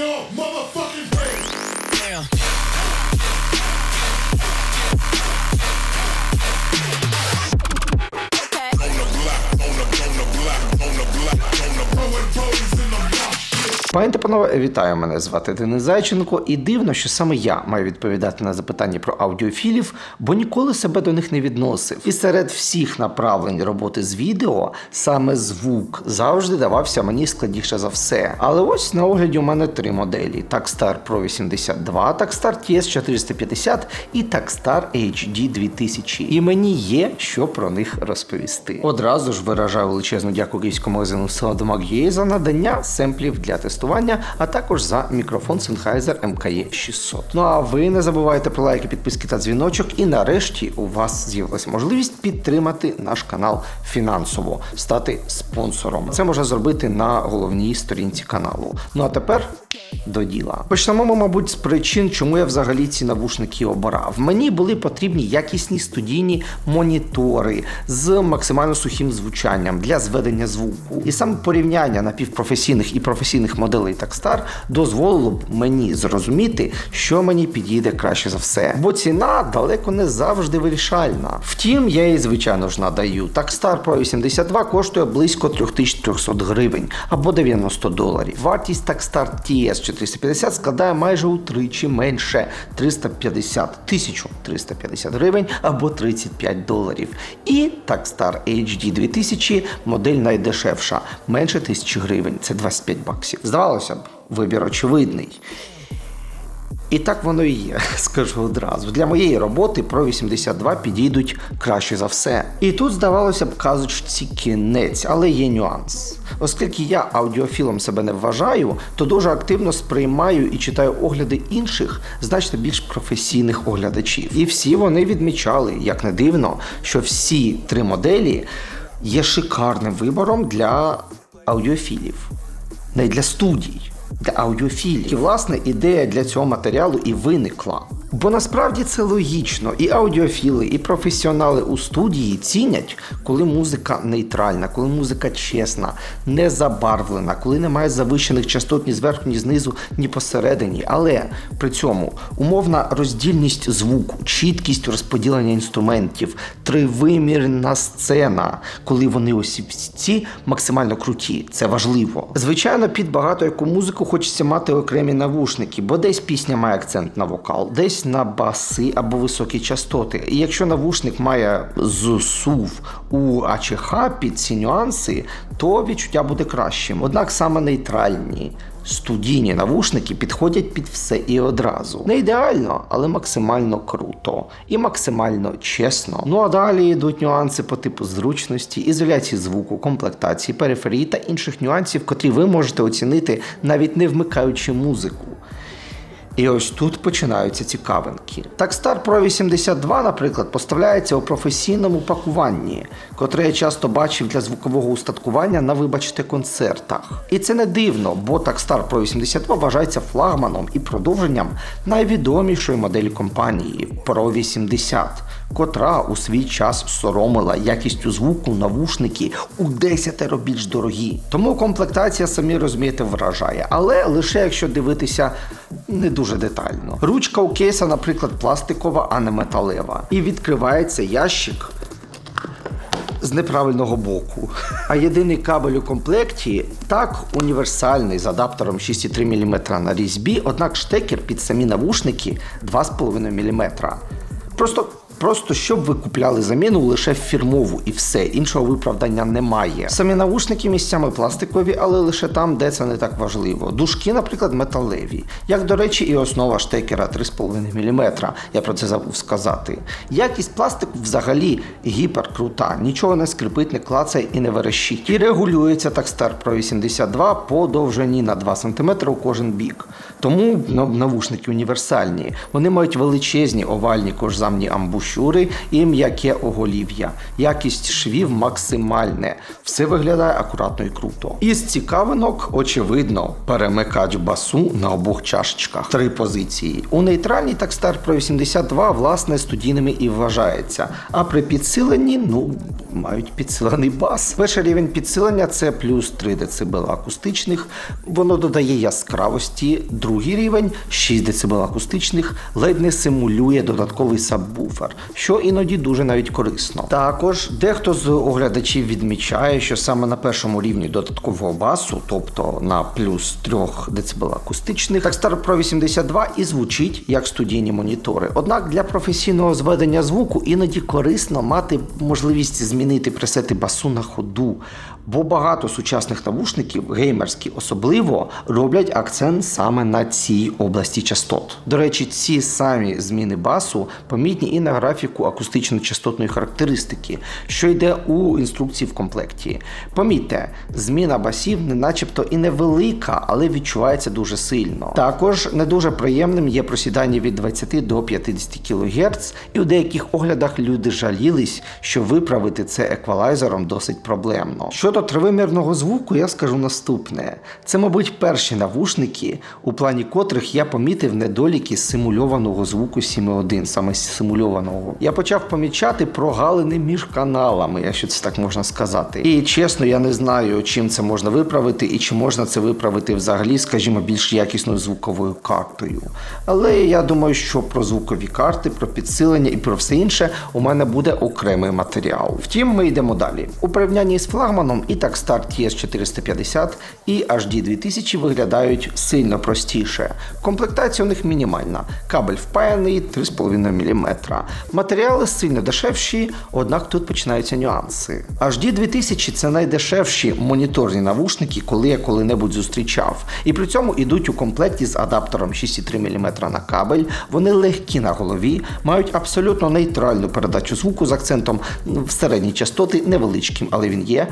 your motherfucking brain. Throwing Пані панове, вітаю мене звати Денис Зайченко, і дивно, що саме я маю відповідати на запитання про аудіофілів, бо ніколи себе до них не відносив. І серед всіх направлень роботи з відео саме звук завжди давався мені складніше за все. Але ось на огляді у мене три моделі: Takstar Pro 82, Takstar TS 450 і Takstar HD 2000. І мені є що про них розповісти. Одразу ж виражаю величезну дяку київському магазину Soundmag.ua за надання семплів для тестування, а також за мікрофон Sennheiser MKE 600. Ну а ви не забувайте про лайки, підписки та дзвіночок. І нарешті у вас з'явилася можливість підтримати наш канал фінансово, стати спонсором. Це можна зробити на головній сторінці каналу. Ну а тепер. До діла. Почнемо, мабуть, з причин, чому я взагалі ці навушники обирав. Мені були потрібні якісні студійні монітори з максимально сухим звучанням для зведення звуку. І саме порівняння напівпрофесійних і професійних моделей Takstar дозволило б мені зрозуміти, що мені підійде краще за все. Бо ціна далеко не завжди вирішальна. Втім, я її, звичайно ж, надаю. Takstar Pro 82 коштує близько 3300 гривень або 90 доларів. Вартість Takstar TS 450 складає майже утричі менше 350 1350 гривень або 35 доларів. І Takstar HD 2000 модель найдешевша, менше 1000 гривень, це 25 баксів. Здавалося б, вибір очевидний. І так воно і є, скажу одразу. Для моєї роботи Pro 82 підійдуть краще за все. І тут, здавалося б, казочці кінець, але є нюанс. Оскільки я аудіофілом себе не вважаю, то дуже активно сприймаю і читаю огляди інших, значно більш професійних оглядачів. І всі вони відмічали, як не дивно, що всі три моделі є шикарним вибором для аудіофілів, не для студій для аудіофілів. І власне ідея для цього матеріалу і виникла. Бо насправді це логічно, і аудіофіли, і професіонали у студії цінять, коли музика нейтральна, коли музика чесна, не забарвлена, коли немає завищених частот ні зверху, ні знизу, ні посередині. Але при цьому умовна роздільність звуку, чіткість розподілення інструментів, тривимірна сцена, коли вони ось ці максимально круті, це важливо. Звичайно, під багато яку музику хочеться мати окремі навушники, бо десь пісня має акцент на вокал, десь на баси або високі частоти. І якщо навушник має зсув у АЧХ під ці нюанси, то відчуття буде кращим. Однак саме нейтральні. Студійні навушники підходять під все і одразу. Не ідеально, але максимально круто і максимально чесно. Ну а далі йдуть нюанси по типу зручності, ізоляції звуку, комплектації, периферії та інших нюансів, котрі ви можете оцінити навіть не вмикаючи музику. І ось тут починаються цікавинки. Такстар Pro 82, наприклад, поставляється у професійному пакуванні, котре я часто бачив для звукового устаткування на, вибачте, концертах. І це не дивно, бо Такстар Pro 82 вважається флагманом і продовженням найвідомішої моделі компанії Pro 80, котра у свій час соромила якістю звуку навушники у 10 більш дорогі. Тому комплектація, самі розумієте, вражає, але лише якщо дивитися не дуже детально. Ручка у кейса, наприклад, пластикова, а не металева. І відкривається ящик з неправильного боку. А єдиний кабель у комплекті так універсальний з адаптером 6,3 мм на різьбі, однак штекер під самі навушники 2,5 мм. Просто. Просто щоб ви купляли заміну лише фірмову і все, іншого виправдання немає. Самі навушники місцями пластикові, але лише там, де це не так важливо. Дужки, наприклад, металеві. Як, до речі, і основа штекера 3,5 мм. Я про це забув сказати. Якість пластику взагалі гіперкрута, нічого не скрипить, не клацає і не верещить. І регулюється Takstar Pro 82 по довжині на 2 см у кожен бік. Тому навушники універсальні. Вони мають величезні овальні кожзамні амбуші амбушюри і м'яке оголів'я. Якість швів максимальне. Все виглядає акуратно і круто. Із цікавинок, очевидно, перемикач басу на обох чашечках. Три позиції. У нейтральній Takstar Pro 82 власне студійними і вважається. А при підсиленні, ну, мають підсилений бас. Перший рівень підсилення це плюс 3 дБ акустичних. Воно додає яскравості. Другий рівень 6 дБ акустичних, ледь не симулює додатковий сабвуфер, що іноді дуже навіть корисно. Також дехто з оглядачів відмічає, що саме на першому рівні додаткового басу, тобто на плюс 3 дБ акустичних, Takstar Pro 82 і звучить як студійні монітори. Однак для професійного зведення звуку іноді корисно мати можливість змінити пресети басу на ходу. Бо багато сучасних навушників, геймерські особливо, роблять акцент саме на цій області частот. До речі, ці самі зміни басу помітні і на графіку акустично-частотної характеристики, що йде у інструкції в комплекті. Помітьте, зміна басів не начебто і невелика, але відчувається дуже сильно. Також не дуже приємним є просідання від 20 до 50 кГц, і у деяких оглядах люди жалілись, що виправити це еквалайзером досить проблемно. Щодо тривимірного звуку, я скажу наступне: це, мабуть, перші навушники, у плані котрих я помітив недоліки симульованого звуку 7.1, саме симульованого. Я почав помічати прогалини між каналами, якщо це так можна сказати. І чесно, я не знаю, чим це можна виправити, і чи можна це виправити взагалі, скажімо, більш якісною звуковою картою. Але я думаю, що про звукові карти, про підсилення і про все інше у мене буде окремий матеріал. Втім, ми йдемо далі. У порівнянні з флагманом і Takstar TS450 і HD 2000 виглядають сильно простіше. Комплектація у них мінімальна. Кабель впаяний 3,5 мм. Матеріали сильно дешевші, однак тут починаються нюанси. HD 2000 це найдешевші моніторні навушники, коли я коли-небудь зустрічав. І при цьому йдуть у комплекті з адаптером 6,3 мм на кабель. Вони легкі на голові, мають абсолютно нейтральну передачу звуку з акцентом в середні частоти, невеличким, але він є.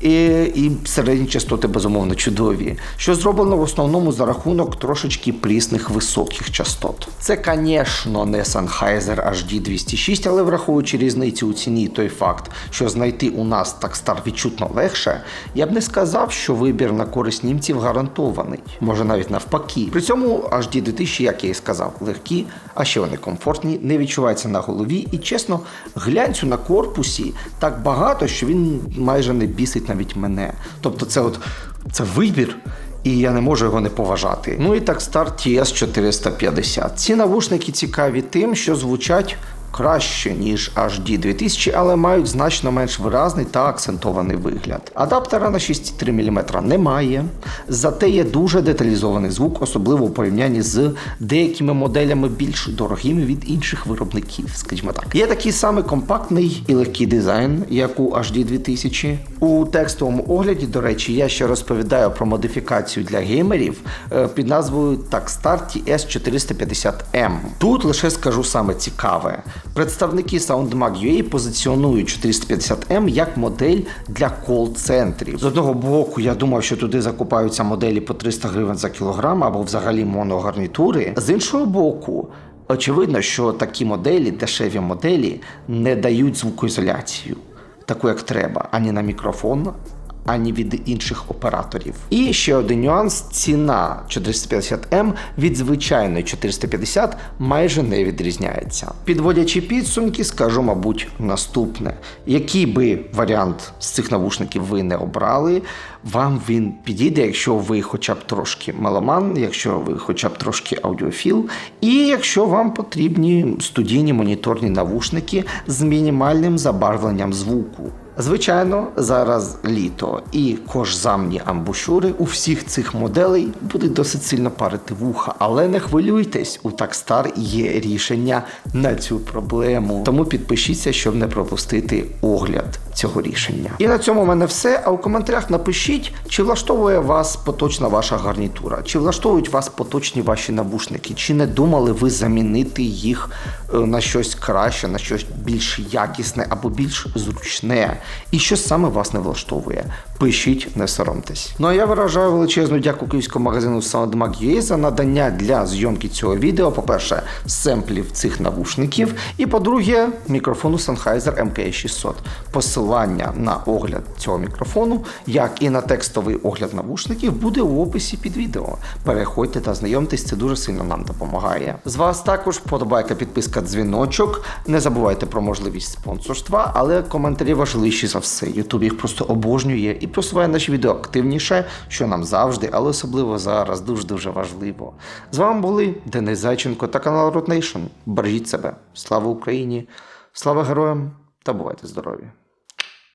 І, і середні частоти безумовно чудові, що зроблено в основному за рахунок трошечки прісних високих частот. Це, звісно, не Sennheiser HD 206, але враховуючи різницю у ціні, і той факт, що знайти у нас Takstar відчутно легше, я б не сказав, що вибір на користь німців гарантований, може навіть навпаки. При цьому HD 2000, як я і сказав, легкі, а ще вони комфортні, не відчуваються на голові, і чесно, глянцю на корпусі так багато, що він майже не бісить навіть мене. Тобто, це от це вибір. І я не можу його не поважати. Ну і так Star TS 450. Ці навушники цікаві тим, що звучать краще, ніж HD 2000, але мають значно менш виразний та акцентований вигляд. Адаптера на 6,3 мм немає, зате є дуже деталізований звук, особливо у порівнянні з деякими моделями більш дорогими від інших виробників, скажімо так. Є такий самий компактний і легкий дизайн, як у HD 2000. У текстовому огляді, до речі, я ще розповідаю про модифікацію для геймерів е, під назвою Takstar TS450M. Тут лише скажу саме цікаве. Представники SoundMag.ua позиціонують 450M як модель для кол-центрів. З одного боку, я думав, що туди закупаються моделі по 300 гривень за кілограм або взагалі моногарнітури. З іншого боку, очевидно, що такі моделі, дешеві моделі, не дають звукоізоляцію, таку як треба, ані на мікрофон, ані від інших операторів. І ще один нюанс: ціна 450М від звичайної 450 майже не відрізняється. Підводячи підсумки, скажу, мабуть, наступне: який би варіант з цих навушників ви не обрали, вам він підійде, якщо ви хоча б трошки меломан, якщо ви хоча б трошки аудіофіл, і якщо вам потрібні студійні моніторні навушники з мінімальним забарвленням звуку. Звичайно, зараз літо, і кожзамні амбушури у всіх цих моделей будуть досить сильно парити вуха, але не хвилюйтесь, у Такстар є рішення на цю проблему. Тому підпишіться, щоб не пропустити огляд цього рішення. І на цьому в мене все. А у коментарях напишіть, чи влаштовує вас поточна ваша гарнітура, чи влаштовують вас поточні ваші навушники, чи не думали ви замінити їх е, на щось краще, на щось більш якісне або більш зручне, і що саме вас не влаштовує. Пишіть, не соромтесь. Ну а я виражаю величезну дяку київському магазину SoundMag.ua за надання для зйомки цього відео. По-перше, семплів цих навушників, і по-друге, мікрофону Sennheiser MK600. Посилання на огляд цього мікрофону, як і на текстовий огляд навушників, буде у описі під відео. Переходьте та знайомтесь, це дуже сильно нам допомагає. З вас також вподобайка, підписка, дзвіночок. Не забувайте про можливість спонсорства, але коментарі важливіші за все. Ютуб їх просто обожнює і просуває наші відео активніше, що нам завжди, але особливо зараз дуже дуже важливо. З вами були Денис Зайченко та канал Road Nation. Бережіть себе. Слава Україні! Слава героям та бувайте здорові!